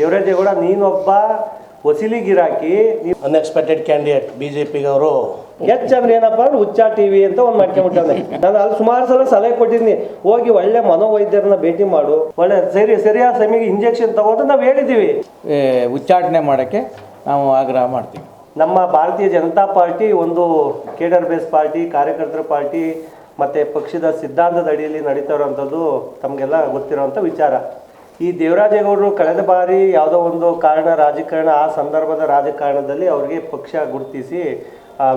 ದೇವರಾಜೇಗೌಡ ನೀನೊಬ್ಬ ವಸೀಲಿ ಗಿರಾಕಿ unexpected candidate B J ಪಿಗೆ ಅವರು ಎಚ್ ಅಂದ್ರೆ ಏನಪ್ಪ ಅಂದ್ರೆ ಹುಚ್ಚ ಟಿವಿ ಅಂತ ಒಂದು ಮಾಡ್ಕೊಂಡ್ಬಿಟ್ಟಾನೆ ನಾನು ಅಲ್ಲಿ ಸುಮಾರು ಸಲ ಸಲಹೆ ಕೊಟ್ಟಿದ್ದೀನಿ ಹೋಗಿ ಒಳ್ಳೆ ಮನೋವೈದ್ಯರನ್ನ ಭೇಟಿ ಮಾಡು. ಒಳ್ಳೆ ಸರಿ ಸರಿಯಾದ ಸಮಯಕ್ಕೆ ಇಂಜೆಕ್ಷನ್ ತಗೊಂಡು ನಾವು ಹೇಳಿದ್ದೀವಿ ಉಚ್ಚಾಟನೆ ಮಾಡೋಕ್ಕೆ ನಾವು ಆಗ್ರಹ ಮಾಡ್ತೀವಿ. ನಮ್ಮ ಭಾರತೀಯ ಜನತಾ ಪಾರ್ಟಿ ಒಂದು ಕೇಡರ್ ಬೇಸ್ ಪಾರ್ಟಿ ಕಾರ್ಯಕರ್ತರ ಪಾರ್ಟಿ ಮತ್ತು ಪಕ್ಷದ ಸಿದ್ಧಾಂತದ ಅಡಿಯಲ್ಲಿ ನಡೀತಾ ಇರೋವಂಥದ್ದು ತಮಗೆಲ್ಲ ಗೊತ್ತಿರೋವಂಥ ವಿಚಾರ. ಈ ದೇವರಾಜೇಗೌಡರು ಕಳೆದ ಬಾರಿ ಯಾವುದೋ ಒಂದು ಕಾರಣ, ರಾಜಕಾರಣ, ಆ ಸಂದರ್ಭದ ರಾಜಕಾರಣದಲ್ಲಿ ಅವರಿಗೆ ಪಕ್ಷ ಗುರುತಿಸಿ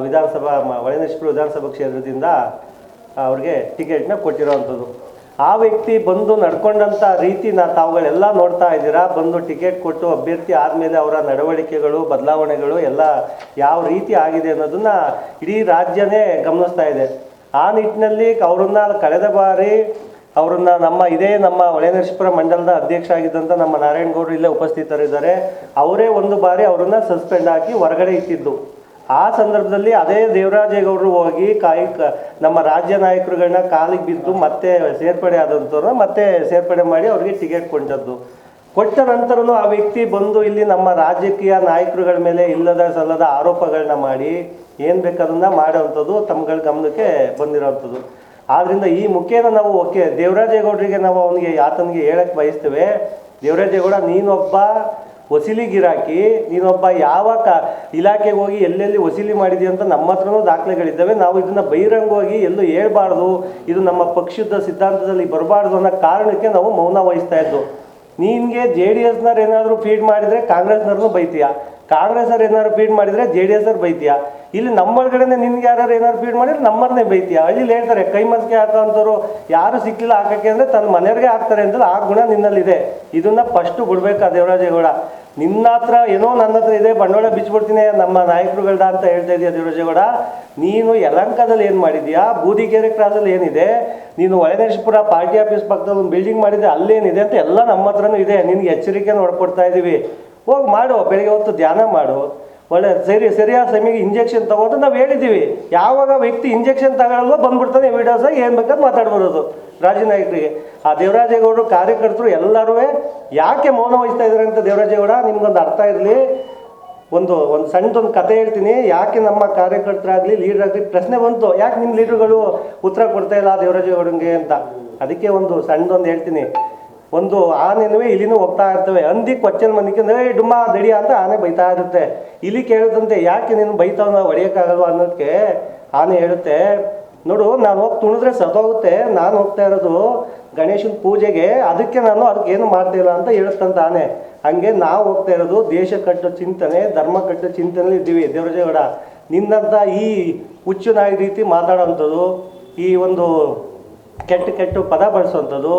ವಿಧಾನಸಭಾ ಒಳನೇಶ್ವರ ವಿಧಾನಸಭಾ ಕ್ಷೇತ್ರದಿಂದ ಅವ್ರಿಗೆ ಟಿಕೆಟ್ನ ಕೊಟ್ಟಿರೋವಂಥದ್ದು. ಆ ವ್ಯಕ್ತಿ ಬಂದು ನಡ್ಕೊಂಡಂಥ ರೀತಿ ನಾ, ತಾವುಗಳೆಲ್ಲ ನೋಡ್ತಾ ಇದ್ದೀರಾ? ಬಂದು ಟಿಕೆಟ್ ಕೊಟ್ಟು ಅಭ್ಯರ್ಥಿ ಆದಮೇಲೆ ಅವರ ನಡವಳಿಕೆಗಳು, ಬದಲಾವಣೆಗಳು ಎಲ್ಲ ಯಾವ ರೀತಿ ಆಗಿದೆ ಅನ್ನೋದನ್ನ ಇಡೀ ರಾಜ್ಯನೇ ಗಮನಿಸ್ತಾ ಇದೆ. ಆ ನಿಟ್ಟಿನಲ್ಲಿ ಅವ್ರನ್ನ ಕಳೆದ ಬಾರಿ ಅವ್ರನ್ನ ನಮ್ಮ ಇದೇ ನಮ್ಮ ಒಳನರಸೀಪುರ ಮಂಡಲದ ಅಧ್ಯಕ್ಷ ಆಗಿದ್ದಂಥ ನಮ್ಮ ನಾರಾಯಣಗೌಡರು ಇಲ್ಲೇ ಉಪಸ್ಥಿತರಿದ್ದಾರೆ. ಅವರೇ ಒಂದು ಬಾರಿ ಅವರನ್ನ ಸಸ್ಪೆಂಡ್ ಹಾಕಿ ಹೊರಗಡೆ ಇಟ್ಟಿದ್ದು. ಆ ಸಂದರ್ಭದಲ್ಲಿ ಅದೇ ದೇವರಾಜೇಗೌಡರು ಹೋಗಿ ಕಾಯಿ ನಮ್ಮ ರಾಜ್ಯ ನಾಯಕರುಗಳನ್ನ ಕಾಲಿಗೆ ಬಿದ್ದು ಮತ್ತೆ ಸೇರ್ಪಡೆ ಆದಂಥವ್ರನ್ನ ಮತ್ತೆ ಸೇರ್ಪಡೆ ಮಾಡಿ ಅವ್ರಿಗೆ ಟಿಕೆಟ್ ಕೊಂಡದ್ದು ಕೊಟ್ಟ ನಂತರನೂ ಆ ವ್ಯಕ್ತಿ ಬಂದು ಇಲ್ಲಿ ನಮ್ಮ ರಾಜಕೀಯ ನಾಯಕರುಗಳ ಮೇಲೆ ಇಲ್ಲದ ಸಲ್ಲದ ಆರೋಪಗಳನ್ನ ಮಾಡಿ ಏನು ಬೇಕಾದನ್ನ ಮಾಡೋವಂಥದ್ದು ತಮ್ಮಗಳ ಗಮನಕ್ಕೆ ಬಂದಿರೋವಂಥದ್ದು ಆದ್ರಿಂದ ಈ ಮುಖ್ಯನ ನಾವು, ಓಕೆ, ದೇವರಾಜೇಗೌಡರಿಗೆ ನಾವು ಅವನಿಗೆ, ಆತನಿಗೆ ಹೇಳಕ್ ಬಯಸ್ತೇವೆ. ದೇವರಾಜೇಗೌಡ, ನೀನೊಬ್ಬ ವಸೀಲಿ ಗಿರಾಕಿ, ನೀನೊಬ್ಬ ಯಾವ ಕ, ಇಲಾಖೆಗೆ ಹೋಗಿ ಎಲ್ಲೆಲ್ಲಿ ವಸೀಲಿ ಮಾಡಿದೀಯ ಅಂತ ನಮ್ಮ ಹತ್ರನೂ ದಾಖಲೆಗಳಿದ್ದಾವೆ. ನಾವು ಇದನ್ನ ಬಹಿರಂಗವಾಗಿ ಎಲ್ಲೂ ಹೇಳ್ಬಾರ್ದು. ಇದು ನಮ್ಮ ಪಕ್ಷದ ಸಿದ್ಧಾಂತದಲ್ಲಿ ಬರಬಾರ್ದು ಅನ್ನೋ ಕಾರಣಕ್ಕೆ ನಾವು ಮೌನ ವಹಿಸ್ತಾ ಇದ್ದು. ನಿನ್ಗೆ ಜೆ ಡಿ ಎಸ್ನವ್ರು ಏನಾದರೂ ಫೀಡ್ ಮಾಡಿದರೆ ಕಾಂಗ್ರೆಸ್ನವ್ರನ್ನೂ ಬೈತೀಯ? ಕಾಂಗ್ರೆಸ್ನವ್ರು ಏನಾದ್ರು ಫೀಡ್ ಮಾಡಿದರೆ ಜೆ ಡಿ ಎಸ್ ಅವ್ರು ಬೈತೀಯ. ಇಲ್ಲಿ ನಮ್ಮೊಳಗಡೆನೆ ನಿನ್ಗೆ ಯಾರು ಏನಾದ್ರು ಫೀಡ್ ಮಾಡಿದ್ರೆ ನಮ್ಮನ್ನೇ ಬೈತೀಯ. ಅಲ್ಲಿ ಹೇಳ್ತಾರೆ, ಕೈ ಮಸ್ಗೆ ಹಾಕೋಂಥವ್ರು ಯಾರು ಸಿಕ್ಕಿಲ್ಲ ಹಾಕಕ್ಕೆ ಅಂದರೆ ತನ್ನ ಮನೆಯವ್ರಿಗೆ ಹಾಕ್ತಾರೆ ಅಂತ ಆ ಗುಣ ನಿನ್ನಲ್ಲಿದೆ. ಇದನ್ನ ಫಸ್ಟು ಬಿಡ್ಬೇಕಾ ದೇವರಾಜೇಗೌಡ ನಿನ್ನ ಹತ್ರ ಏನೋ ನನ್ನ ಹತ್ರ ಇದೆ, ಬಂಡವಾಳ ಬಿಚ್ಚಿಬಿಡ್ತೀನಿ ನಮ್ಮ ನಾಯಕರುಗಳ್ದ ಅಂತ ಹೇಳ್ತಾ ಇದೀಯ ದೇವರಾಜೇಗೌಡ ನೀನು ಯಲಂಕದಲ್ಲಿ ಏನು ಮಾಡಿದ್ಯಾ? ಬೂದಿಗೆರೆ ಕ್ರಾಸಲ್ಲಿ ಏನಿದೆ? ನೀನು ಒಳನರಸೀಪುರ ಪಾರ್ಟಿ ಆಫೀಸ್ ಪಕ್ಕದಲ್ಲಿ ಒಂದು ಬಿಲ್ಡಿಂಗ್ ಮಾಡಿದೆ ಅಲ್ಲೇನಿದೆ ಅಂತ ಎಲ್ಲ ನಮ್ಮ ಹತ್ರನೂ ಇದೆ. ನಿನಗೆ ಎಚ್ಚರಿಕೆ ನೋಡ್ಕೊಡ್ತಾ ಇದ್ದೀವಿ ಹೋಗಿ ಮಾಡು, ಬೆಳಿಗ್ಗೆ ಹೊತ್ತು ಧ್ಯಾನ ಮಾಡು. ಒಳ್ಳೆ ಸರಿ, ಸರಿಯಾದ ಸಮಯಕ್ಕೆ ಇಂಜೆಕ್ಷನ್ ತಗೋದು ನಾವು ಹೇಳಿದ್ದೀವಿ ಯಾವಾಗ ವ್ಯಕ್ತಿ ಇಂಜೆಕ್ಷನ್ ತಗೊಳ್ಳೋ ಬಂದ್ಬಿಡ್ತಾನೆ ವಿಡಿಯೋಸ್ ಏನು ಬೇಕಾದ್ರೆ ಮಾತಾಡ್ಬರೋದು ರಾಜನಾಯಕರಿಗೆ. ಆ ದೇವರಾಜೇಗೌಡರು ಕಾರ್ಯಕರ್ತರು ಎಲ್ಲರೂ ಯಾಕೆ ಮೌನ ವಹಿಸ್ತಾ ಇದ್ದಾರೆ ಅಂತ ದೇವರಾಜೇಗೌಡ, ನಿಮ್ಗೊಂದು ಅರ್ಥ ಇರಲಿ. ಒಂದು ಒಂದು ಸಣ್ಣದೊಂದು ಕತೆ ಹೇಳ್ತೀನಿ. ಯಾಕೆ ನಮ್ಮ ಕಾರ್ಯಕರ್ತರಾಗಲಿ ಲೀಡರ್ ಆಗಲಿ ಪ್ರಶ್ನೆ ಬಂತು. ಯಾಕೆ ನಿಮ್ಮ ಲೀಡರ್ಗಳು ಉತ್ತರ ಕೊಡ್ತಾ ಇಲ್ಲ ದೇವರಾಜೇಗೌಡಂಗೆ ಅಂತ. ಅದಕ್ಕೆ ಒಂದು ಸಣ್ಣದೊಂದು ಹೇಳ್ತೀನಿ. ಒಂದು ಆನೆನೂ ಇಲಿನೂ ಹೋಗ್ತಾ ಇರ್ತವೆ. ಅಂದಿ ಕೊಚ್ಚಲ್ ಮಂದಿಗೆ ಏ ಡುಮ್ಮ ದಡಿ ಅಂತ ಆನೆ ಬೈತಾ ಇರುತ್ತೆ. ಇಲಿ ಕೇಳಿದಂತೆ ಯಾಕೆ ನೀನು ಬೈತಾವ ಹೊಡೆಯೋಕ್ಕಾಗಲ್ವ ಅನ್ನೋದಕ್ಕೆ ಆನೆ ಹೇಳುತ್ತೆ, ನೋಡು, ನಾನು ಹೋಗಿ ತುಣಿದ್ರೆ ಸತ್ತೋಗುತ್ತೆ. ನಾನು ಹೋಗ್ತಾ ಇರೋದು ಗಣೇಶನ ಪೂಜೆಗೆ. ಅದಕ್ಕೆ ನಾನು ಅದಕ್ಕೆ ಏನು ಮಾಡ್ತಿಲ್ಲ ಅಂತ ಹೇಳುತ್ತಂತ ಆನೆ. ಹಂಗೆ ನಾವು ಹೋಗ್ತಾ ಇರೋದು ದೇಶ ಕಟ್ಟೋ ಚಿಂತನೆ, ಧರ್ಮ ಕಟ್ಟೋ ಚಿಂತನೆ ಇದ್ದೀವಿ. ದೇವರಾಜೇಗೌಡ ನಿನ್ನಂಥ ಈ ಹುಚ್ಚು ನಾಯಿ ರೀತಿ ಮಾತಾಡೋವಂಥದ್ದು ಈ ಒಂದು ಕೆಟ್ಟ ಕೆಟ್ಟ ಪದ ಬಳಸುವಂಥದ್ದು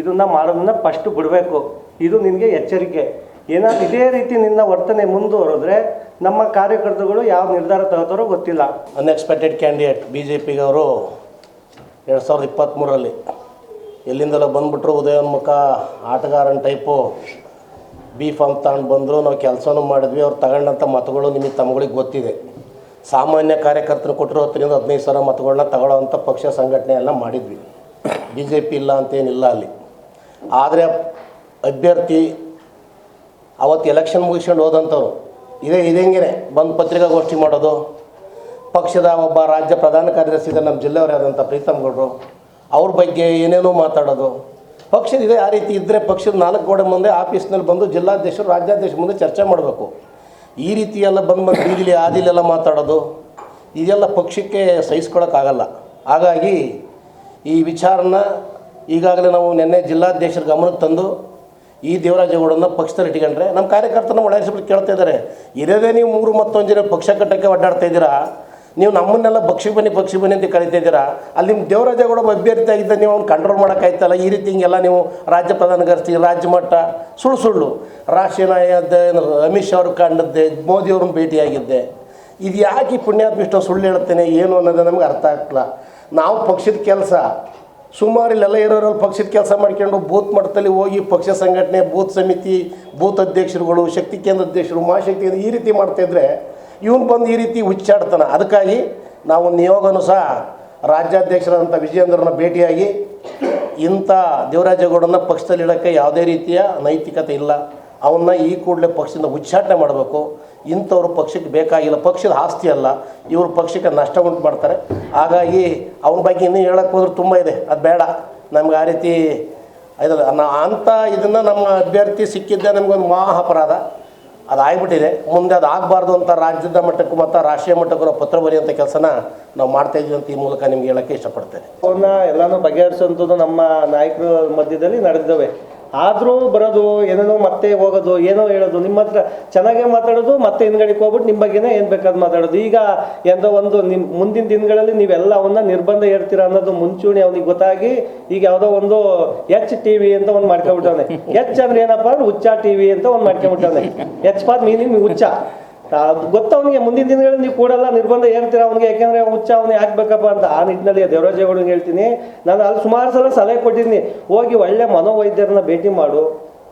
ಇದನ್ನ ಮಾಡೋದನ್ನ ಫಸ್ಟ್ ಬಿಡಬೇಕು. ಇದು ನಿನಗೆ ಎಚ್ಚರಿಕೆ. ಏನಾದ್ರು ಇದೇ ರೀತಿ ನಿನ್ನ ವರ್ತನೆ ಮುಂದುವರೆದ್ರೆ ನಮ್ಮ ಕಾರ್ಯಕರ್ತರುಗಳು ಯಾವ ನಿರ್ಧಾರ ತಗೋತಾರೋ ಗೊತ್ತಿಲ್ಲ. ಅನ್ಎಕ್ಸ್ಪೆಕ್ಟೆಡ್ ಕ್ಯಾಂಡಿಡೇಟ್ ಬಿ ಜೆ ಪಿಗವರು ಎರಡು ಸಾವಿರದ ಇಪ್ಪತ್ತ್ಮೂರರಲ್ಲಿ ಎಲ್ಲಿಂದಲೋ ಬಂದುಬಿಟ್ರು ಉದಯೋನ್ಮುಖ ಆಟಗಾರನ ಟೈಪು ಬಿ ಫಾರ್ಮ್ ತಗೊಂಡು ಬಂದರು, ನಾವು ಕೆಲಸನೂ ಮಾಡಿದ್ವಿ, ಅವ್ರು ತಗೊಂಡಂಥ ಮತಗಳು ನಿಮಗೆ ತಮ್ಮಗಳಿಗೆ ಗೊತ್ತಿದೆ. ಸಾಮಾನ್ಯ ಕಾರ್ಯಕರ್ತರು ಕೊಟ್ಟರು ಹತ್ತರಿಂದ ಹದಿನೈದು ಸಾವಿರ ಮತಗಳನ್ನ ತಗೊಳ್ಳೋವಂಥ ಪಕ್ಷ ಸಂಘಟನೆ ಎಲ್ಲ ಮಾಡಿದ್ವಿ. ಬಿ ಜೆ ಪಿ ಇಲ್ಲ ಅಂತೇನಿಲ್ಲ ಅಲ್ಲಿ. ಆದರೆ ಅಭ್ಯರ್ಥಿ ಅವತ್ತು ಎಲೆಕ್ಷನ್ ಮುಗಿಸ್ಕೊಂಡು ಹೋದಂಥವ್ರು. ಇದೇ ಇದಂಗೆ ಬಂದು ಪತ್ರಿಕಾಗೋಷ್ಠಿ ಮಾಡೋದು, ಪಕ್ಷದ ಒಬ್ಬ ರಾಜ್ಯ ಪ್ರಧಾನ ಕಾರ್ಯದರ್ಶಿ ನಮ್ಮ ಜಿಲ್ಲೆಯವರಾದಂಥ ಪ್ರೀತಮ್ ಗೌಡರು, ಅವ್ರ ಬಗ್ಗೆ ಏನೇನೋ ಮಾತಾಡೋದು. ಪಕ್ಷದ ಇದೆ ಆ ರೀತಿ ಇದ್ದರೆ ಪಕ್ಷದ ನಾಲ್ಕು ಗೋಡೆ ಮುಂದೆ ಆಫೀಸ್ನಲ್ಲಿ ಬಂದು ಜಿಲ್ಲಾಧ್ಯಕ್ಷರು ರಾಜ್ಯಾಧ್ಯಕ್ಷ ಮುಂದೆ ಚರ್ಚೆ ಮಾಡಬೇಕು. ಈ ರೀತಿ ಎಲ್ಲ ಬಂದು ಬಂದು ಬೀದಿಲಿ ಆದಿಲೆಲ್ಲ ಮಾತಾಡೋದು, ಇದೆಲ್ಲ ಪಕ್ಷಕ್ಕೆ ಸಹಿಸ್ಕೊಳಕ್ಕಾಗಲ್ಲ. ಹಾಗಾಗಿ ಈ ವಿಚಾರನ ಈಗಾಗಲೇ ನಾವು ನಿನ್ನೆ ಜಿಲ್ಲಾಧ್ಯಕ್ಷರ ಗಮನಕ್ಕೆ ತಂದು ಈ ದೇವರಾಜೇಗೌಡನ್ನ ಪಕ್ಷದಲ್ಲಿ ಇಟ್ಕೊಂಡ್ರೆ ನಮ್ಮ ಕಾರ್ಯಕರ್ತನ ಒಳಗಿಸ್ಬಿಟ್ಟು ಕೇಳ್ತಾ ಇದ್ದಾರೆ. ಇರೋದೇ ನೀವು ಮೂರು ಮತ್ತೊಂದು ಜನ ಪಕ್ಷ ಕಟ್ಟಕ್ಕೆ ಒಡ್ಡಾಡ್ತಾ ಇದ್ದೀರಾ? ನೀವು ನಮ್ಮನ್ನೆಲ್ಲ ಪಕ್ಷಿ ಬನ್ನಿ ಪಕ್ಷಿ ಬನ್ನಿ ಅಂತ ಕರಿತಾ ಇದ್ದೀರಾ? ಅಲ್ಲಿ ನಿಮ್ಮ ದೇವರಾಜೇಗೌಡ ಅಭ್ಯರ್ಥಿ ಆಗಿದ್ದ ನೀವು ಅವ್ನು ಕಂಟ್ರೋಲ್ ಮಾಡೋಕ್ಕಾಯ್ತಲ್ಲ? ಈ ರೀತಿ ಹಿಂಗೆಲ್ಲ ನೀವು ರಾಜ್ಯ ಪ್ರಧಾನ ಕಾರ್ಯದರ್ಶಿ, ರಾಜ್ಯ ಮಟ್ಟ ಸುಳ್ಳು ಸುಳ್ಳು. ರಾಷ್ಟ್ರೀಯ ನಾಯಕ ಅಮಿತ್ ಶಾ ಅವ್ರು ಕಂಡದ್ದೆ, ಮೋದಿ ಅವ್ರನ್ನ ಭೇಟಿಯಾಗಿದ್ದೆ. ಇದು ಯಾಕೆ ಪುಣ್ಯಾತ್ಮಿಷ್ಟ ಸುಳ್ಳು ಹೇಳ್ತೇನೆ ಏನು ಅನ್ನೋದು ನಮ್ಗೆ ಅರ್ಥ ಆಗ್ತಿಲ್ಲ. ನಾವು ಪಕ್ಷದ ಕೆಲಸ ಸುಮಾರು ಇಲ್ಲೆಲ್ಲ ಇರೋರಲ್ಲಿ ಪಕ್ಷದ ಕೆಲಸ ಮಾಡ್ಕೊಂಡು ಬೂತ್ ಮಟ್ಟದಲ್ಲಿ ಹೋಗಿ ಪಕ್ಷ ಸಂಘಟನೆ, ಬೂತ್ ಸಮಿತಿ, ಬೂತ್ ಅಧ್ಯಕ್ಷರುಗಳು, ಶಕ್ತಿ ಕೇಂದ್ರ ಅಧ್ಯಕ್ಷರು, ಮಹಾಶಕ್ತಿ ಕೇಂದ್ರ ಈ ರೀತಿ ಮಾಡ್ತಾಯಿದ್ರೆ ಇವನು ಬಂದು ಈ ರೀತಿ ಹುಚ್ಚಾಡ್ತಾನೆ. ಅದಕ್ಕಾಗಿ ನಾವು ನಿಯೋಗನೂ ಸಹ ರಾಜ್ಯಾಧ್ಯಕ್ಷರಾದಂಥ ವಿಜಯೇಂದ್ರನ ಭೇಟಿಯಾಗಿ ಇಂಥ ದೇವರಾಜೇಗೌಡನ ಪಕ್ಷದಲ್ಲಿ ಇಡೋಕ್ಕೆ ಯಾವುದೇ ರೀತಿಯ ನೈತಿಕತೆ ಇಲ್ಲ. ಅವನ್ನ ಈ ಕೂಡಲೇ ಪಕ್ಷದಿಂದ ಉಚ್ಚಾಟನೆ ಮಾಡಬೇಕು. ಇಂಥವ್ರು ಪಕ್ಷಕ್ಕೆ ಬೇಕಾಗಿಲ್ಲ. ಪಕ್ಷದ ಆಸ್ತಿ ಅಲ್ಲ. ಇವರು ಪಕ್ಷಕ್ಕೆ ನಷ್ಟ ಉಂಟು ಮಾಡ್ತಾರೆ. ಹಾಗಾಗಿ ಅವನ ಬಗ್ಗೆ ಇನ್ನೂ ಹೇಳಕ್ಕೆ ಹೋದ್ರೆ ತುಂಬ ಇದೆ. ಅದು ಬೇಡ. ನಮ್ಗೆ ಆ ರೀತಿ ಇದಲ್ಲ. ನಾ- ಅಂಥ ಇದನ್ನು ನಮ್ಮ ಅಭ್ಯರ್ಥಿ ಸಿಕ್ಕಿದ್ದೆ ನಮಗೊಂದು ಮಹಾ ಅಪರಾಧ. ಅದು ಆಗ್ಬಿಟ್ಟಿದೆ. ಮುಂದೆ ಅದು ಆಗಬಾರ್ದು ಅಂತ ರಾಜ್ಯದ ಮಟ್ಟಕ್ಕೂ ಮತ್ತು ರಾಷ್ಟ್ರೀಯ ಮಟ್ಟಕ್ಕೂ ಪತ್ರ ಬರೆಯುವಂಥ ಕೆಲಸನ ನಾವು ಮಾಡ್ತಾ ಇದ್ದೀವಿ ಅಂತ ಈ ಮೂಲಕ ನಿಮ್ಗೆ ಹೇಳೋಕ್ಕೆ ಇಷ್ಟಪಡ್ತೇನೆ. ಅವನ್ನ ಎಲ್ಲಾನು ಬಗೆಹರಿಸುವಂಥದ್ದು ನಮ್ಮ ನಾಯಕರ ಮಧ್ಯದಲ್ಲಿ ನಡೆದಿದ್ದಾವೆ. ಆದರೂ ಬರೋದು, ಏನೇನೋ ಮತ್ತೆ ಹೋಗೋದು, ಏನೋ ಹೇಳೋದು, ನಿಮ್ಮ ಹತ್ರ ಚೆನ್ನಾಗೇ ಮಾತಾಡೋದು, ಮತ್ತೆ ಹಿಂದ್ಗಡೆಗೆ ಹೋಗ್ಬಿಟ್ಟು ನಿಮ್ಮ ಬಗ್ಗೆನೇ ಏನು ಬೇಕಾದ್ ಮಾತಾಡೋದು. ಈಗ ಎಂದೋ ಒಂದು ನಿಮ್ಮ ಮುಂದಿನ ದಿನಗಳಲ್ಲಿ ನೀವೆಲ್ಲ ಅವನ್ನ ನಿರ್ಬಂಧ ಹೇಳ್ತೀರಾ ಅನ್ನೋದು ಮುಂಚೂಣಿ ಅವನಿಗೆ ಗೊತ್ತಾಗಿ ಈಗ ಯಾವುದೋ ಒಂದು ಎಚ್ ಟಿ ವಿ ಅಂತ ಒಂದು ಮಾಡ್ಕೊಂಡ್ಬಿಟ್ಟವನೆ. ಎಚ್ ಅಂದ್ರೆ ಏನಪ್ಪ ಅಂದ್ರೆ ಹುಚ್ಚ ಟಿ ವಿ ಅಂತ ಒಂದು ಮಾಡ್ಕೊಂಡ್ಬಿಟ್ಟವನೆ. ಎಚ್ ಪಾದ್ ಮೀನಿಂಗ್ ಹುಚ್ಚ. ಗೊತ್ತ ಅವನಿಗೆ ಮುಂದಿನ ದಿನಗಳಲ್ಲಿ ನೀವು ಕೂಡಲ್ಲ, ನಿರ್ಬಂಧ ಹೇಳ್ತೀರಾ ಅವನಿಗೆ, ಯಾಕೆಂದ್ರೆ ಅವ್ನ್ ಹುಚ್ಚ ಅವನಿಗೆ ಹಾಕ್ಬೇಕಪ್ಪ ಅಂತ ಆ ನಿಟ್ಟಿನಲ್ಲಿ ದೇವರಾಜೇಗೌಡಂಗೆ ಹೇಳ್ತೀನಿ. ನಾನು ಅಲ್ಲಿ ಸುಮಾರು ಸಲ ಸಲಹೆ ಕೊಟ್ಟಿದ್ದೀನಿ, ಹೋಗಿ ಒಳ್ಳೆ ಮನೋವೈದ್ಯರನ್ನ ಭೇಟಿ ಮಾಡು.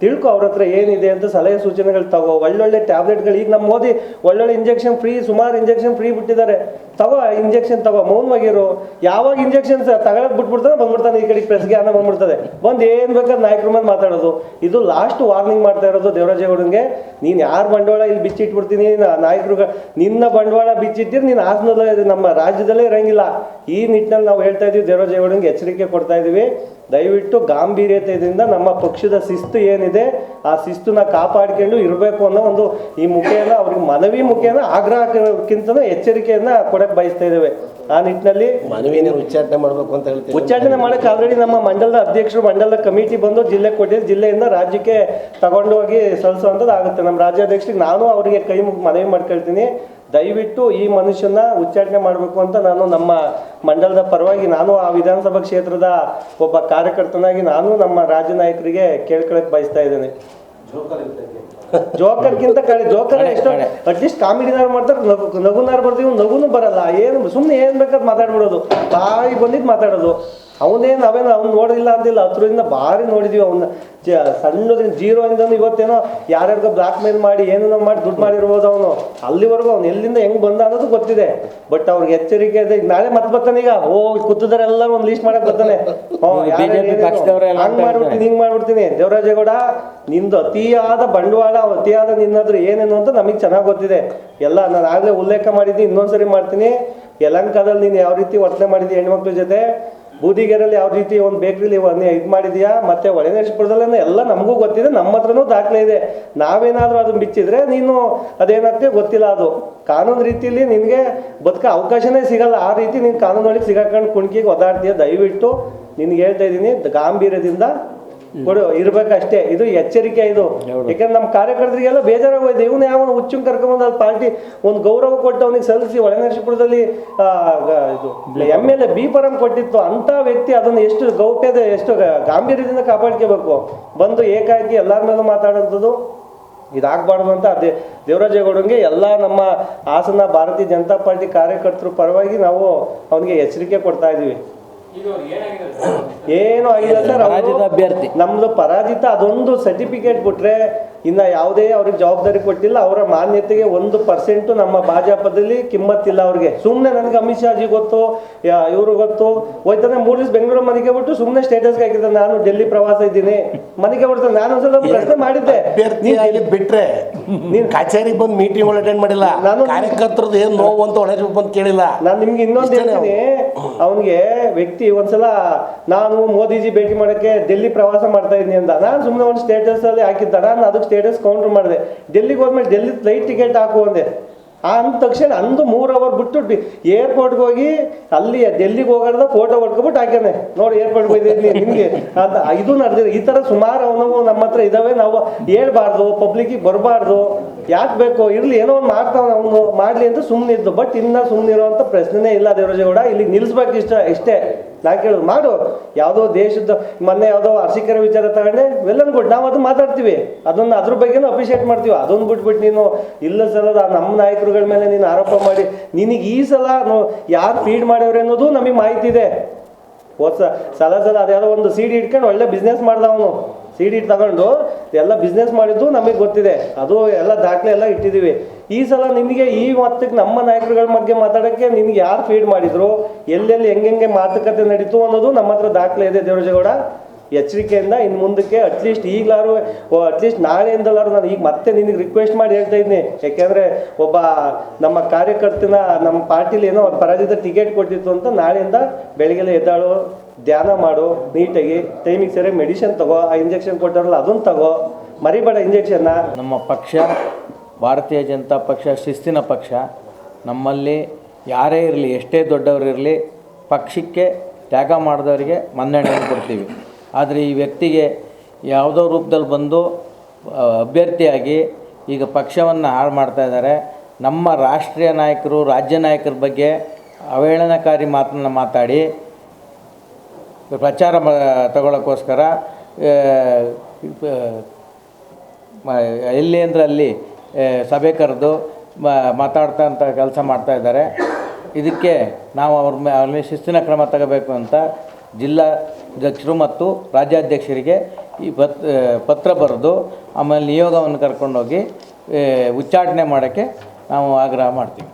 ತಿಳ್ಕೊ ಅವ್ರ ಹತ್ರ ಏನಿದೆ ಅಂತ ಸಲಹೆ ಸೂಚನೆಗಳು ತಗೋ. ಒಳ್ಳೊಳ್ಳೆ ಟ್ಯಾಬ್ಲೆಟ್ಗಳು ಈಗ ನಮ್ಮ ಮೋದಿ ಒಳ್ಳೊಳ್ಳೆ ಇಂಜೆಕ್ಷನ್ ಫ್ರೀ ಸುಮಾರು ಇಂಜೆಕ್ಷನ್ ಫ್ರೀ ಬಿಟ್ಟಿದ್ದಾರೆ. ತಗೋ ಇಂಜೆಕ್ಷನ್ ತಗೋ, ಮೌನವಾಗಿರು. ಯಾವಾಗ ಇಂಜೆಕ್ಷನ್ ತಗೊಳಕ್ ಬಿಟ್ಬಿಡ್ತಾನೆ ಬಂದ್ಬಿಡ್ತಾನೆ ಈ ಕಡೆ ಪ್ರೆಸ್ಗೆ ಅನ್ನ ಬಂದ್ಬಿಡ್ತದೆ. ಬಂದು ಏನು ಬೇಕಾದ್ರೆ ನಾಯಕರ ಮೇಲೆ ಮಾತಾಡೋದು. ಇದು ಲಾಸ್ಟ್ ವಾರ್ನಿಂಗ್ ಮಾಡ್ತಾ ಇರೋದು ದೇವರಾಜೇಗೌಡನ್ಗೆ ನೀನು ಯಾರು ಬಂಡವಾಳ ಇಲ್ಲಿ ಬಿಚ್ಚಿಟ್ಬಿಡ್ತೀನಿ ನಾಯಕರು ನಿನ್ನ ಬಂಡವಾಳ ಬಿಚ್ಚಿಟ್ಟಿರ್ ನೀನು ಹಾಸನದಲ್ಲೇ ನಮ್ಮ ರಾಜ್ಯದಲ್ಲೇ ಇರಂಗಿಲ್ಲ. ಈ ನಿಟ್ಟಿನಲ್ಲಿ ನಾವು ಹೇಳ್ತಾ ಇದೀವಿ ದೇವರಾಜೇಗೌಡನ್ಗೆ ಎಚ್ಚರಿಕೆ ಕೊಡ್ತಾ ಇದೀವಿ. ದಯವಿಟ್ಟು ಗಾಂಭೀರ್ಯತೆಯಿಂದ ನಮ್ಮ ಪಕ್ಷದ ಶಿಸ್ತು ಏನಿದೆ ಆ ಶಿಸ್ತುನ ಕಾಪಾಡಿಕೊಂಡು ಇರಬೇಕು ಅನ್ನೋ ಒಂದು ಈ ಮುಖೇನ ಅವ್ರಿಗೆ ಮನವಿ ಮುಖೇನ ಆಗ್ರಹಕ್ಕಿಂತ ಎಚ್ಚರಿಕೆಯನ್ನ ಕೊಡಕ್ ಬಯಸ್ತಾ ಇದ್ದೇವೆ. ಆ ನಿಟ್ಟಿನಲ್ಲಿ ಮನವಿನ ಉಚ್ಚಾಟನೆ ಮಾಡಬೇಕು ಅಂತ ಹೇಳ್ತೀವಿ ಉಚ್ಚಾಟನೆ ಮಾಡಕ್ಕೆ ಆಲ್ರೆಡಿ ನಮ್ಮ ಮಂಡಲದ ಅಧ್ಯಕ್ಷರು ಮಂಡಲದ ಕಮಿಟಿ ಬಂದು ಜಿಲ್ಲೆ ಕೊಟ್ಟಿದ್ದು ಜಿಲ್ಲೆಯಿಂದ ರಾಜ್ಯಕ್ಕೆ ತಗೊಂಡೋಗಿ ಸಲ್ಲಿಸುವಂಥದ್ದು ಆಗುತ್ತೆ. ನಮ್ಮ ರಾಜ್ಯಾಧ್ಯಕ್ಷರಿಗೆ ನಾನು ಅವರಿಗೆ ಕೈ ಮುಗಿ ಮನವಿ ಮಾಡ್ಕೊಳ್ತೀನಿ. ದಯವಿಟ್ಟು ಈ ಮನುಷ್ಯನ ಉಚ್ಚಾಟನೆ ಮಾಡಬೇಕು ಅಂತ ನಾನು ನಮ್ಮ ಮಂಡಲದ ಪರವಾಗಿ ನಾನು ಆ ವಿಧಾನಸಭಾ ಕ್ಷೇತ್ರದ ಒಬ್ಬ ಕಾರ್ಯಕರ್ತನಾಗಿ ನಾನು ನಮ್ಮ ರಾಜ್ಯ ನಾಯಕರಿಗೆ ಕೇಳ್ಕೊಳಕ್ ಬಯಸ್ತಾ ಇದ್ದೇನೆ. ಜೋಕರ್ಗಿಂತ ಕಡೆ ಜೋಕರ್ ಎಷ್ಟೋ ಅಟ್ಲೀಸ್ಟ್ ಕಾಮಿಡಿನಾರು ಮಾಡ್ತಾರೆ ನಗು ನಗುನಾರು ಬರ್ತೀವಿ ನಗುನು ಬರಲ್ಲ ಏನು ಸುಮ್ಮನೆ ಏನ್ ಬೇಕಾದ್ ಮಾತಾಡ್ಬಿಡೋದು. ಬಾಯಿ ಬಂದಿದ್ದು ಮಾತಾಡೋದು. ಅವನೇನು ಅವೇನು ಅವ್ನು ನೋಡಿಲ್ಲ ಅಂದಿಲ್ಲ. ಹತ್ರದಿಂದ ಭಾರಿ ನೋಡಿದೀವಿ ಅವನ್ನ ಸಣ್ಣದ್ರಿಂದ ಜೀರೋ ಇಂದ ಇವತ್ತೇನೋ ಯಾರ್ಯಾರಿಗೋ ಬ್ಲಾಕ್ ಮೇಲ್ ಮಾಡಿ ಏನೇನೋ ಮಾಡಿ ದುಡ್ಡು ಮಾಡಿರ್ಬೋದು ಅವನು. ಅಲ್ಲಿವರೆಗೂ ಅವ್ನು ಎಲ್ಲಿಂದ ಹೆಂಗ್ ಬಂದ ಅನ್ನೋದು ಗೊತ್ತಿದೆ. ಬಟ್ ಅವ್ರಿಗೆ ಎಚ್ಚರಿಕೆ ಇದೆ. ನಾಳೆ ಮತ್ತೆ ಬರ್ತಾನೆ ಈಗ. ಓ ಕೂತಿದ್ದಾರೆ ಎಲ್ಲರೂ ಒಂದು ಲೀಸ್ಟ್ ಮಾಡಕ್ ಬರ್ತಾನೆ. ಹಂಗ್ ಮಾಡ್ಬಿಡ್ತೀನಿ ಹಿಂಗ್ ಮಾಡ್ಬಿಡ್ತೀನಿ. ದೇವರಾಜೇಗೌಡ ನಿಂದು ಅತಿಯಾದ ಬಂಡವಾಳ ಅತಿಯಾದ ನಿನ್ನಾದ್ರೂ ಏನೇನು ಅಂತ ನಮಗೆ ಚೆನ್ನಾಗಿ ಗೊತ್ತಿದೆ. ಎಲ್ಲ ನಾನು ಆಗಲೇ ಉಲ್ಲೇಖ ಮಾಡಿದ್ದೀನಿ ಇನ್ನೊಂದ್ಸರಿ ಮಾಡ್ತೀನಿ. ಯಲಂಕದಲ್ಲಿ ನೀನು ಯಾವ ರೀತಿ ವರ್ತನೆ ಮಾಡಿದ್ದೀನಿ ಹೆಣ್ಮಕ್ಳ ಜೊತೆ? ಬೂದಿಗೆರೆಯಲ್ಲಿ ಯಾವ ರೀತಿ ಒಂದು ಬೇಕ್ರಿಲಿ ಇದು ಮಾಡಿದ್ಯಾ? ಮತ್ತೆ ಒಳನೇಶ್ಪುರದಲ್ಲ ಎಲ್ಲ ನಮಗೂ ಗೊತ್ತಿದೆ ನಮ್ಮ ಹತ್ರನೂ ದಾಖಲೆ ಇದೆ. ನಾವೇನಾದರೂ ಅದನ್ನ ಬಿಚ್ಚಿದ್ರೆ ನೀನು ಅದೇನಾಗ್ತೀವಿ ಗೊತ್ತಿಲ್ಲ ಅದು. ಕಾನೂನು ರೀತಿಯಲ್ಲಿ ನಿನಗೆ ಬದುಕ ಅವಕಾಶನೇ ಸಿಗಲ್ಲ. ಆ ರೀತಿ ನೀನು ಕಾನೂನು ಒಳಗೆ ಸಿಗಾಕೊಂಡು ಕುಣ್ಕಿಗೆ ಒದಾಡ್ತೀಯ ದಯವಿಟ್ಟು. ನಿನ್ಗೆ ಹೇಳ್ತಾ ಇದ್ದೀನಿ, ಗಾಂಭೀರ್ಯದಿಂದ ಕೊಡು ಇರ್ಬೇಕಷ್ಟೇ. ಇದು ಎಚ್ಚರಿಕೆ ಇದು. ಯಾಕಂದ್ರೆ ನಮ್ಮ ಕಾರ್ಯಕರ್ತರಿಗೆಲ್ಲ ಬೇಜಾರಾಗೋಯ್ತು ಇವನು ಯಾವ ಹುಚ್ಚು ಕರ್ಕೊಂಬಂದು ಅಲ್ಲಿ ಪಾರ್ಟಿ ಒಂದು ಗೌರವ ಕೊಟ್ಟು ಅವನಿಗೆ ಸಲ್ಲಿಸಿ ಒಳನರಸೀಪುರದಲ್ಲಿ ಇದು M L A B form ಕೊಟ್ಟಿತ್ತು. ಅಂತ ವ್ಯಕ್ತಿ ಅದನ್ನು ಎಷ್ಟು ಗೌಪ್ಯತೆ ಎಷ್ಟು ಗಾಂಭೀರ್ಯದಿಂದ ಕಾಪಾಡ್ಕೋಬೇಕು. ಬಂದು ಏಕಾಏಕಿ ಎಲ್ಲರ ಮೇಲೂ ಮಾತಾಡೋಂಥದ್ದು ಇದಾಗಬಾರ್ದು ಅಂತ ಅದೇ ದೇವರಾಜೇಗೌಡಂಗೆ ಎಲ್ಲ ನಮ್ಮ ಹಾಸನ ಭಾರತೀಯ ಜನತಾ ಪಾರ್ಟಿ ಕಾರ್ಯಕರ್ತರು ಪರವಾಗಿ ನಾವು ಅವನಿಗೆ ಎಚ್ಚರಿಕೆ ಕೊಡ್ತಾ ಇದೀವಿ ಏನು ಆಗಿಲ್ಲ ಸರ್ ಅಭ್ಯರ್ಥಿ. ನಮ್ದು ಪರಾಜಿತ ಅದೊಂದು ಸರ್ಟಿಫಿಕೇಟ್ ಬಿಟ್ರೆ ಇನ್ನ ಯಾವುದೇ ಅವ್ರಿಗೆ ಜವಾಬ್ದಾರಿ ಕೊಟ್ಟಿಲ್ಲ ಅವರ ಮಾನ್ಯತೆಗೆ ಒಂದು ಪರ್ಸೆಂಟ್ ನಮ್ಮ ಭಾಜಪದಲ್ಲಿ ಕಿಮ್ಮತ್ತಿಲ್ಲ ಅವ್ರಿಗೆ. ಸುಮ್ಮನೆ ನನಗೆ ಅಮಿತ್ ಶಾಜಿ ಗೊತ್ತು ಇವರು ಗೊತ್ತು ಹೋಯ್ತಾನೆ ಮೂರು ದಿವಸ ಬೆಂಗಳೂರು ಮನೆಗೆ ಬಿಟ್ಟು ಸುಮ್ಮನೆ ಸ್ಟೇಟಸ್ಗೆ ಹಾಕಿದ್ದೆ ನಾನು ಡೆಲ್ಲಿ ಪ್ರವಾಸ ಇದ್ದೀನಿ. ಮನೆಗೆ ಬಿಡ್ತಾನೆ ನಾನು ಒಂದ್ಸಲ ಪ್ರಶ್ನೆ ಮಾಡಿದ್ದೆ. ಬಿಟ್ರೆ ನೀನು ಕಚೇರಿಗೆ ಬಂದು ಮೀಟಿಂಗ್ ಅಟೆಂಡ್ ಮಾಡಿಲ್ಲ. ನಾನು- ಕಾರ್ಯಕರ್ತರದ್ದು ಏನು ನೋವು ಅಂತ ಒಳಗೆ ಬಂದು ಕೇಳಿಲ್ಲ. ನಾನು ನಿಮ್ಗೆ ಇನ್ನೊಂದು ಹೇಳ್ತೀನಿ. ಅವನಿಗೆ ವ್ಯಕ್ತಿ ಒಂದ್ಸಲ ನಾನು ಮೋದಿಜಿ ಭೇಟಿ ಮಾಡಕ್ಕೆ ಡೆಲ್ಲಿ ಪ್ರವಾಸ ಮಾಡ್ತಾ ಇದ್ದೀನಿ ಅಂತ. ನಾನು ಸುಮ್ಮನೆ ಒಂದು ಸ್ಟೇಟಸ್ ಅಲ್ಲಿ ಹಾಕಿದ್ದ. ನಾನು ಅದಕ್ಕೆ ಸ್ಟೇಟಸ್ ಕೌಂಟರ್ ಮಾಡಿದೆ. ಡೆಲ್ಲಿಗೆ ಹೋದ್ಮೇಲೆ ಡೆಲ್ಲಿ ಫ್ಲೈಟ್ ಟಿಕೆಟ್ ಹಾಕು ಅಂದೆ. ಅಂದ ತಕ್ಷಣ ಅಂದು ಮೂರು ಅವರ್ ಬಿಟ್ಟು ಏರ್ಪೋರ್ಟ್ಗೆ ಹೋಗಿ ಅಲ್ಲಿ ಡೆಲ್ಲಿಗೆ ಹೋಗೋದ ಫೋಟೋ ಹೊಡ್ಕೊಬಿಟ್ಟು ಹಾಕ್ಯಾನೆ. ನೋಡಿ ಏರ್ಪೋರ್ಟ್ಗೆ ಹೋಗಿದ್ದೀನಿ ನಿಮಗೆ ಅದು ಇದು ನಡೆದಿದೆ. ಈ ಥರ ಸುಮಾರು ಅವನವು ನಮ್ಮ ಹತ್ರ ಇದ್ದಾವೆ ನಾವು ಹೇಳ್ಬಾರ್ದು ಪಬ್ಲಿಕ್ಕಿಗೆ ಬರಬಾರ್ದು. ಯಾಕೆ ಬೇಕು, ಇರ್ಲಿ, ಏನೋ ಒಂದು ಮಾಡ್ತಾವ ಅವನು, ಮಾಡ್ಲಿ ಅಂತ ಸುಮ್ಮನೆ ಇದ್ದು ಬಟ್ ಇನ್ನ ಸುಮ್ಮನೆ ಪ್ರಶ್ನೆನೇ ಇಲ್ಲ ದೇವರಾಜೇಗೌಡ ಇಲ್ಲಿ ನಿಲ್ಲಿಸ್ಬೇಕು ಇಷ್ಟ, ಇಷ್ಟೇ. ನಾ ಕೇಳೋದು, ಮಾಡು. ಯಾವುದೋ ದೇಶದ ಮೊನ್ನೆ ಯಾವುದೋ ಅರ್ಸಿಕರ ವಿಚಾರ ತಗೊಂಡೆ. ವೆಲ್ ಗುಡ್ ನಾವು ಅದು ಮಾತಾಡ್ತೀವಿ. ಅದನ್ನು ಅದ್ರ ಬಗ್ಗೆನೂ ಅಪ್ರಿಷಿಯೇಟ್ ಮಾಡ್ತೀವಿ. ಅದನ್ನು ಬಿಟ್ಬಿಟ್ಟು ನೀನು, ಇಲ್ಲ ಸಲ ನಮ್ಮ ನಾಯಕರುಗಳ ಮೇಲೆ ನೀನು ಆರೋಪ ಮಾಡಿ. ನಿನಗೆ ಈ ಸಲ ಯಾರು ಫೀಡ್ ಮಾಡ್ಯವ್ರೆ ಅನ್ನೋದು ನಮಗೆ ಮಾಹಿತಿ ಇದೆ. ಹೋದ ಸಲ ಸಲ ಅದ್ಯಾವುದೋ ಒಂದು ಸೀಡಿ ಇಟ್ಕೊಂಡು ಒಳ್ಳೆ ಬಿಸ್ನೆಸ್ ಮಾಡ್ದ ಸೀಡಿ ತಗೊಂಡು ಎಲ್ಲ ಬಿಸ್ನೆಸ್ ಮಾಡಿದ್ದು ನಮಗೆ ಗೊತ್ತಿದೆ. ಅದು ಎಲ್ಲ ದಾಖಲೆ ಎಲ್ಲ ಇಟ್ಟಿದ್ದೀವಿ ಈ ಸಲ ನಿಮಗೆ ಈ ಮತ್ತಕ್ಕೆ ನಮ್ಮ ನಾಯಕರುಗಳ ಬಗ್ಗೆ ಮಾತಾಡೋಕ್ಕೆ ನಿಮ್ಗೆ ಯಾರು ಫೀಡ್ ಮಾಡಿದ್ರು? ಎಲ್ಲೆಲ್ಲಿ ಹೆಂಗೆಂಗೆ ಮಾತುಕತೆ ನಡೀತು ಅನ್ನೋದು ನಮ್ಮ ಹತ್ರ ದಾಖಲೆ ಇದೆ ದೇವರಾಜೇಗೌಡ. ಎಚ್ಚರಿಕೆಯಿಂದ ಇನ್ನು ಮುಂದಕ್ಕೆ ಅಟ್ಲೀಸ್ಟ್ ಈಗಲಾರು ಅಟ್ಲೀಸ್ಟ್ ನಾಳೆಯಿಂದಲಾರು ನಾನು ಈಗ ಮತ್ತೆ ನಿನಗೆ ರಿಕ್ವೆಸ್ಟ್ ಮಾಡಿ ಹೇಳ್ತಾ ಇದ್ದೀನಿ ಯಾಕೆಂದರೆ ಒಬ್ಬ ನಮ್ಮ ಕಾರ್ಯಕರ್ತನ, ನಮ್ಮ ಪಾರ್ಟಿಲಿ ಏನೋ ಅವ್ರು ಪರಾಜಿತ ಟಿಕೆಟ್ ಕೊಟ್ಟಿತ್ತು ಅಂತ ನಾಳೆಯಿಂದ ಬೆಳಗ್ಗೆ ಎದ್ದಾಳು. ಧ್ಯಾನ ಮಾಡು ನೀಟಾಗಿ ಟೈಮಿಗೆ ಸರಿಯಾಗಿ ಮೆಡಿಸಿನ್ ತಗೋ, ಆ ಇಂಜೆಕ್ಷನ್ ಕೊಟ್ಟಾರಲ್ಲ ಅದನ್ನು ತಗೋ. ಮರಿಬೇಡ ಇಂಜೆಕ್ಷನ್ನ ನಮ್ಮ ಪಕ್ಷ, ಭಾರತೀಯ ಜನತಾ ಪಕ್ಷ, ಶಿಸ್ತಿನ ಪಕ್ಷ, ನಮ್ಮಲ್ಲಿ ಯಾರೇ ಇರಲಿ, ಎಷ್ಟೇ ದೊಡ್ಡವರಿರಲಿ, ಪಕ್ಷಕ್ಕೆ ತ್ಯಾಗ ಮಾಡಿದವರಿಗೆ ಮನ್ನಣೆಯನ್ನು ಕೊಡ್ತೀವಿ. ಆದರೆ ಈ ವ್ಯಕ್ತಿಗೆ ಯಾವುದೋ ರೂಪದಲ್ಲಿ ಬಂದು ಅಭ್ಯರ್ಥಿಯಾಗಿ ಈಗ ಪಕ್ಷವನ್ನು ಹಾಳು ಮಾಡ್ತಾ ಇದ್ದಾರೆ. ನಮ್ಮ ರಾಷ್ಟ್ರೀಯ ನಾಯಕರು, ರಾಜ್ಯ ನಾಯಕರ ಬಗ್ಗೆ ಅವಹೇಳನಕಾರಿ ಮಾತನ್ನು ಮಾತಾಡಿ, ಪ್ರಚಾರ ತಗೊಳ್ಳೋಕ್ಕೋಸ್ಕರ ಎಲ್ಲಿ ಅಂದರೆ ಅಲ್ಲಿ ಸಭೆ ಕರೆದು ಮಾತಾಡ್ತಾ ಅಂತ ಕೆಲಸ ಮಾಡ್ತಾ ಇದ್ದಾರೆ. ಇದಕ್ಕೆ ನಾವು ಅವ್ರ ಮೇಲೆ ಶಿಸ್ತಿನ ಕ್ರಮ ತಗೋಬೇಕು ಅಂತ ಜಿಲ್ಲಾ ಅಧ್ಯಕ್ಷರು ಮತ್ತು ರಾಜ್ಯಾಧ್ಯಕ್ಷರಿಗೆ ಈ ಪತ್ ಪತ್ರ ಬರೆದು ಆಮೇಲೆ ನಿಯೋಗವನ್ನು ಕರ್ಕೊಂಡೋಗಿ ಉಚ್ಚಾಟನೆ ಮಾಡೋಕ್ಕೆ ನಾವು ಆಗ್ರಹ ಮಾಡ್ತೀವಿ.